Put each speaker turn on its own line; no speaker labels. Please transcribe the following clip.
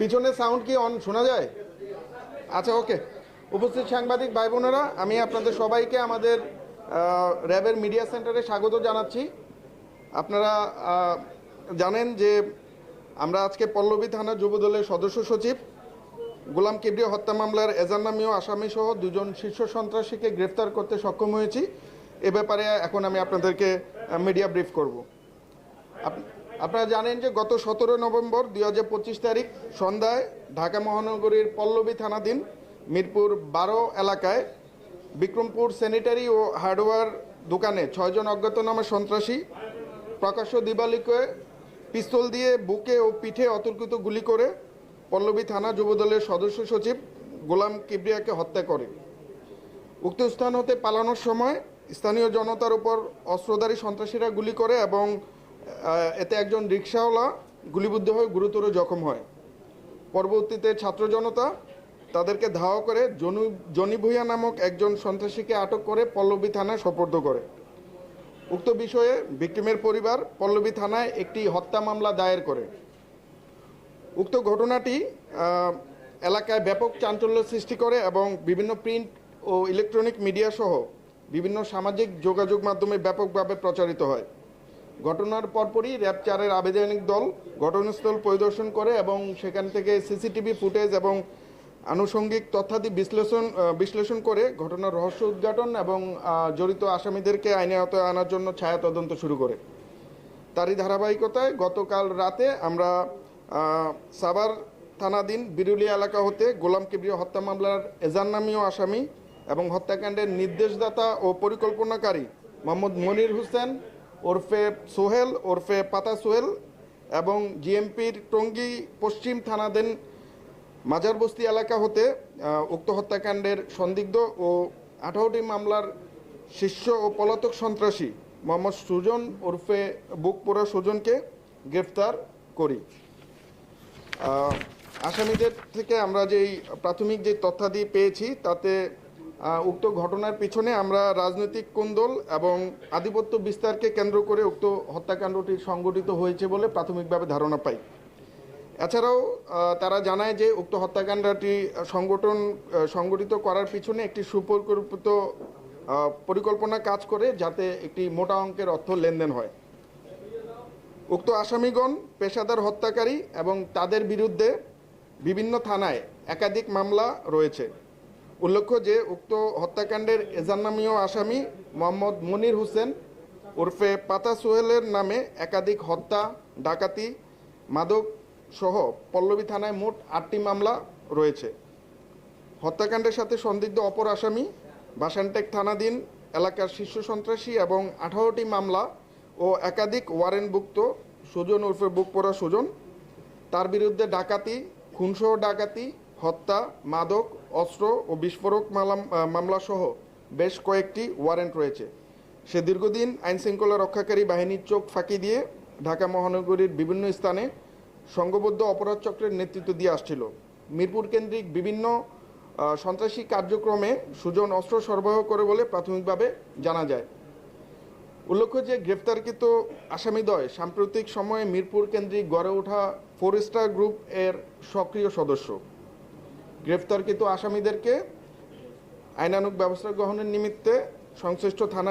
পিছনে সাউন্ড কি অন শোনা যায়? আচ্ছা ওকে উপস্থিত সাংবাদিক ভাই বোনেরা আমি আপনাদের সবাইকে আমাদের র্যাবের মিডিয়া সেন্টারে স্বাগত জানাচ্ছি। আপনারা জানেন যে আমরা আজকে পল্লবী থানা যুবদলের সদস্য সচিব, গোলাম কিবরিয়া হত্যা মামলার এজান্নামীয় আসামি সহ দুজন শীর্ষ সন্ত্রাসীকে গ্রেফতার করতে সক্ষম হয়েছি। এ ব্যাপারে এখন আমি আপনাদেরকে মিডিয়া ব্রিফ করব। আপনারা জানেন যে গত সতেরো নভেম্বর দুই হাজার পঁচিশ তারিখ সন্ধ্যায় ঢাকা মহানগরীর পল্লবী থানাধীন মিরপুর বারো এলাকায় বিক্রমপুর স্যানিটারি ও হার্ডওয়্যার দোকানে ছয়জন অজ্ঞাত অজ্ঞাতনামা সন্ত্রাসী প্রকাশ্য দিবালিকে পিস্তল দিয়ে বুকে ও পিঠে অতর্কিত গুলি করে পল্লবী থানা যুবদলের সদস্য সচিব গোলাম কিবরিয়াকে হত্যা করে। উক্ত স্থান হতে পালানোর সময় স্থানীয় জনতার উপর অস্ত্রধারী সন্ত্রাসীরা গুলি করে এবং এতে একজন রিক্সাওয়ালা গুলিবিদ্ধ হয়ে গুরুতর জখম হয়। পরবর্তীতে ছাত্র জনতা তাদেরকে ধাওয়া করে জনু, জনি ভূঁইয়া নামক একজন সন্ত্রাসীকে আটক করে পল্লবী থানায় সোপর্দ করে। উক্ত বিষয়ে ভিক্টিমের পরিবার পল্লবী থানায় একটি হত্যা মামলা দায়ের করে। উক্ত ঘটনাটি এলাকায় ব্যাপক চাঞ্চল্য সৃষ্টি করে এবং বিভিন্ন প্রিন্ট ও ইলেকট্রনিক মিডিয়া সহ বিভিন্ন সামাজিক যোগাযোগ মাধ্যমে ব্যাপকভাবে প্রচারিত হয়। ঘটনার পরপরই র্যাব চারের আবেদনিক দল ঘটনাস্থল পরিদর্শন করে এবং সেখান থেকে সিসিটিভি ফুটেজ এবং আনুষঙ্গিক তথ্যাদি বিশ্লেষণ বিশ্লেষণ করে ঘটনার রহস্য উদ্ঘাটন এবং জড়িত আসামিদেরকে আইনে আওতায় আনার জন্য ছায়া তদন্ত শুরু করে। তারই ধারাবাহিকতায় গতকাল রাতে আমরা সাভার থানাধীন বিরুলিয়া এলাকা হতে গোলাম কিবরিয়া হত্যা মামলার এজান নামীয় আসামি এবং হত্যাকাণ্ডের নির্দেশদাতা ও পরিকল্পনাকারী মোহাম্মদ মনির হোসেন ওরফে সোহেল, ওরফে পাতা সোহেল এবং জিএমপির টঙ্গী পশ্চিম থানাধীন মাজারবস্তি এলাকা হতে উক্ত হত্যাকাণ্ডের সন্দিগ্ধ ও আঠারোটি মামলার শীর্ষ ও পলাতক সন্ত্রাসী মোহাম্মদ সুজন ওরফে বুকপোড়া সুজনকে গ্রেফতার করি। আসামিদের থেকে আমরা যেই প্রাথমিক যে তথ্যাদি পেয়েছি, তাতে উক্ত ঘটনার পিছনে আমরা রাজনৈতিক কোন্দল এবং আধিপত্য বিস্তারকে কেন্দ্র করে উক্ত হত্যাকাণ্ডটি সংগঠিত হয়েছে বলে প্রাথমিকভাবে ধারণা পাই। এছাড়াও তারা জানায় যে উক্ত হত্যাকাণ্ডটি সংগঠন সংগঠিত করার পিছনে একটি সুপরিকল্পিত পরিকল্পনা কাজ করে যাতে একটি মোটা অঙ্কের অর্থ লেনদেন হয়। উক্ত আসামিগণ পেশাদার হত্যাকারী এবং তাদের বিরুদ্ধে বিভিন্ন থানায় একাধিক মামলা রয়েছে। উল্লেখ্য যে, উক্ত হত্যাকাণ্ডের এজান্নামীয় আসামি মোহাম্মদ মনির হোসেন ওরফে পাতা সোহেলের নামে একাধিক হত্যা, ডাকাতি, মাদক সহ পল্লবী থানায় মোট আটটি মামলা রয়েছে। হত্যাকাণ্ডের সাথে সন্দিগ্ধ অপর আসামি বাসানটেক থানাধীন এলাকার শীর্ষ সন্ত্রাসী এবং আঠারোটি মামলা ও একাধিক ওয়ারেন্টভুক্ত সুজন ওরফে বুক পড়া সুজন তার বিরুদ্ধে ডাকাতি, খুনসহ ডাকাতি হত্যা, মাদক, অস্ত্র ও বিস্ফোরক মামলাসহ বেশ কয়েকটি ওয়ারেন্ট রয়েছে। সে দীর্ঘদিন আইনশৃঙ্খলা রক্ষাকারী বাহিনীর চোখ ফাঁকি দিয়ে ঢাকা মহানগরীর বিভিন্ন স্থানে সংঘবদ্ধ অপরাধ চক্রের নেতৃত্ব দিয়ে আসছিল। মিরপুর কেন্দ্রিক বিভিন্ন সন্ত্রাসী কার্যক্রমে সুজন অস্ত্র সরবরাহ করে বলে প্রাথমিকভাবে জানা যায়। উল্লেখ্য যে গ্রেফতারকৃত আসামিদ্বয় সাম্প্রতিক সময়ে মিরপুর কেন্দ্রিক গড়ে ওঠা ফোর স্টার গ্রুপ এর সক্রিয় সদস্য। গ্রেফতারকৃত আসামিদেরকে আইনানুক ব্যবস্থা গ্রহণের নিমিত্তে সংশ্লিষ্ট থানা